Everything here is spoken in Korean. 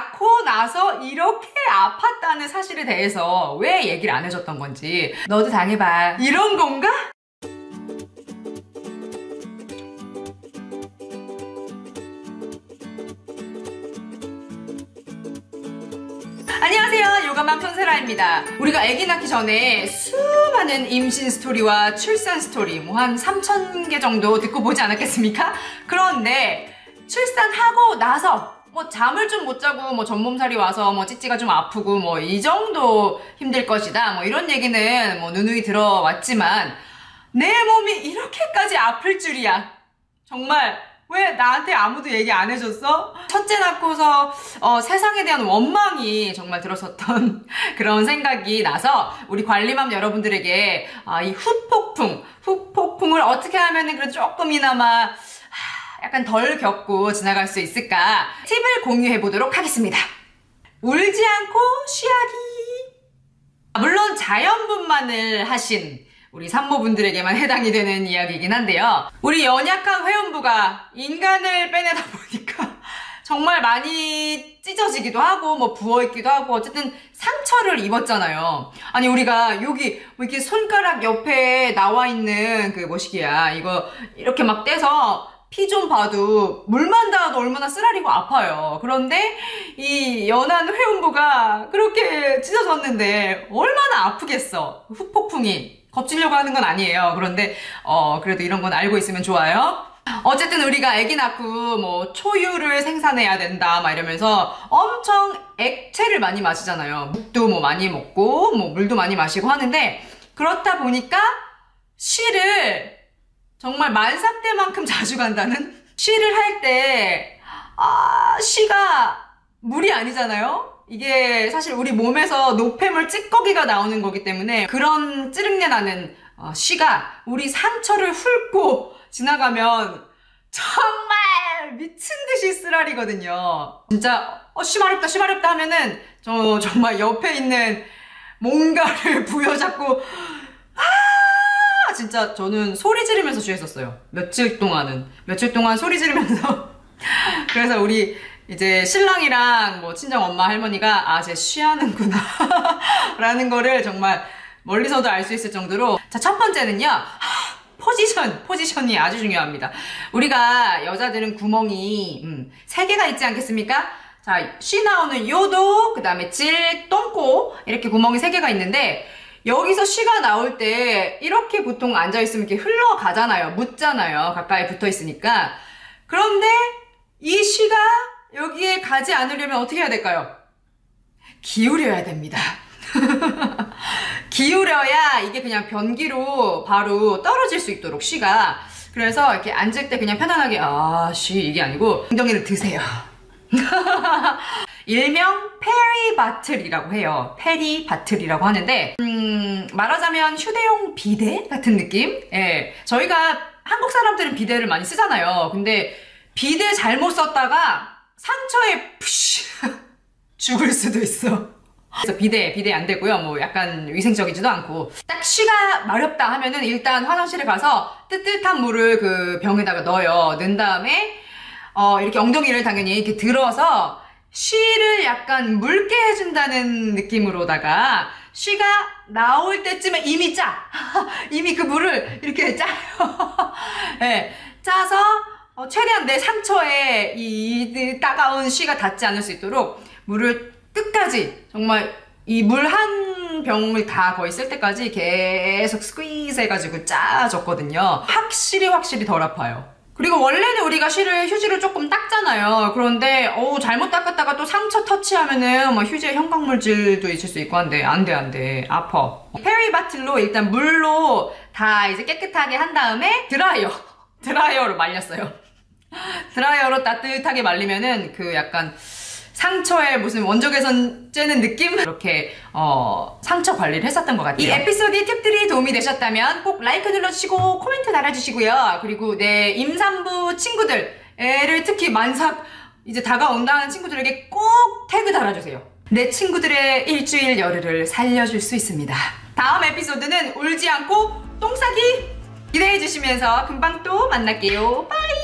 낳고 나서 이렇게 아팠다는 사실에 대해서 왜 얘기를 안 해줬던 건지 너도 당해봐 이런 건가? 안녕하세요 요가맘 편세라입니다 우리가 아기 낳기 전에 수많은 임신 스토리와 출산 스토리 뭐 한 3,000개 정도 듣고 보지 않았겠습니까? 그런데 출산하고 나서 뭐 잠을 좀 못 자고 뭐 전몸살이 와서 뭐 찌찌가 좀 아프고 뭐 이 정도 힘들 것이다 뭐 이런 얘기는 뭐 누누이 들어왔지만 내 몸이 이렇게까지 아플 줄이야 정말 왜 나한테 아무도 얘기 안 해줬어? 첫째 낳고서 어, 세상에 대한 원망이 정말 들었었던 그런 생각이 나서 우리 관리맘 여러분들에게 아, 이 후폭풍, 후폭풍을 어떻게 하면 은 그래도 조금이나마 하, 약간 덜 겪고 지나갈 수 있을까 팁을 공유해 보도록 하겠습니다. 울지 않고 쉬하기. 물론 자연분만을 하신 우리 산모분들에게만 해당이 되는 이야기이긴 한데요. 우리 연약한 회원부가 인간을 빼내다 보니까 정말 많이 찢어지기도 하고 뭐 부어있기도 하고 어쨌든 상처를 입었잖아요. 아니 우리가 여기 뭐 이렇게 손가락 옆에 나와 있는 그 뭐시기야 이거 이렇게 막 떼서 피 좀 봐도 물만 닿아도 얼마나 쓰라리고 아파요. 그런데 이 연한 회원부가 그렇게 찢어졌는데 얼마나 아프겠어. 후폭풍이 겁주려고 하는 건 아니에요. 그런데 어 그래도 이런 건 알고 있으면 좋아요. 어쨌든 우리가 아기 낳고 뭐 초유를 생산해야 된다 막 이러면서 엄청 액체를 많이 마시잖아요. 묵도 뭐 많이 먹고 뭐 물도 많이 마시고 하는데 그렇다 보니까 쉬를 정말 만삭 때만큼 자주 간다는 쉬를 할 때 아, 쉬가 물이 아니잖아요. 이게 사실 우리 몸에서 노폐물 찌꺼기가 나오는 거기 때문에 그런 찌릉내 나는 어, 쉬가 우리 상처를 훑고 지나가면 정말 미친 듯이 쓰라리거든요. 진짜 어, 쉬 마렵다 쉬 마렵다 하면은 저 정말 옆에 있는 뭔가를 부여잡고 아 진짜 저는 소리 지르면서 쉬했었어요. 며칠 동안은. 며칠 동안 소리 지르면서. 그래서 우리 이제 신랑이랑 뭐 친정 엄마 할머니가 아쟤 쉬하는구나. 라는 거를 정말 멀리서도 알 수 있을 정도로. 자 첫 번째는요. 포지션. 포지션이 아주 중요합니다. 우리가 여자들은 구멍이 음, 3개가 있지 않겠습니까? 자 쉬 나오는 요도 그 다음에 질 똥꼬 이렇게 구멍이 3개가 있는데 여기서 쉬가 나올 때 이렇게 보통 앉아있으면 이렇게 흘러가잖아요 묻잖아요 가까이 붙어 있으니까 그런데 이 쉬가 여기에 가지 않으려면 어떻게 해야 될까요? 기울여야 됩니다. 기울여야 이게 그냥 변기로 바로 떨어질 수 있도록 쉬가 그래서 이렇게 앉을 때 그냥 편안하게 아 쉬 이게 아니고 엉덩이를 드세요. 일명 페리바틀이라고 해요. 페리바틀이라고 하는데 음, 말하자면 휴대용 비데 같은 느낌? 예, 저희가 한국 사람들은 비데를 많이 쓰잖아요. 근데 비데 잘못 썼다가 상처에 푸쉬 죽을 수도 있어. 그래서 비대, 비대 안 되고요. 뭐 약간 위생적이지도 않고. 딱 쉬가 마렵다 하면은 일단 화장실에 가서 뜨뜻한 물을 그 병에다가 넣어요. 넣은 다음에 어 이렇게 엉덩이를 당연히 이렇게 들어서 쉬를 약간 묽게 해준다는 느낌으로다가 쉬가 나올 때쯤에 이미 짜! 이미 그 물을 이렇게 짜요. 네, 짜서 어, 최대한 내 상처에 이 따가운 쉬가 닿지 않을 수 있도록 물을 끝까지 정말 이 물 한 병을 다 거의 쓸 때까지 계속 스퀴즈 해가지고 짜줬거든요. 확실히 확실히 덜 아파요. 그리고 원래는 우리가 쉬를 휴지로 조금 닦잖아요. 그런데 어우 잘못 닦았다가 또 상처 터치하면은 뭐 휴지에 형광물질도 있을 수 있고 한데 안돼 안돼 아파. 페리바틀로 일단 물로 다 이제 깨끗하게 한 다음에 드라이어 드라이어로 말렸어요. 드라이어로 따뜻하게 말리면은 그 약간 상처에 무슨 원적외선 째는 느낌? 이렇게 어, 상처 관리를 했었던 것 같아요. 이 에피소드의 팁들이 도움이 되셨다면 꼭 라이크 눌러주시고 코멘트 달아주시고요. 그리고 내 임산부 친구들 애를 특히 만삭 이제 다가온다는 친구들에게 꼭 태그 달아주세요. 내 친구들의 일주일 열흘을 살려줄 수 있습니다. 다음 에피소드는 울지 않고 똥 싸기 기대해 주시면서 금방 또 만날게요. 빠이!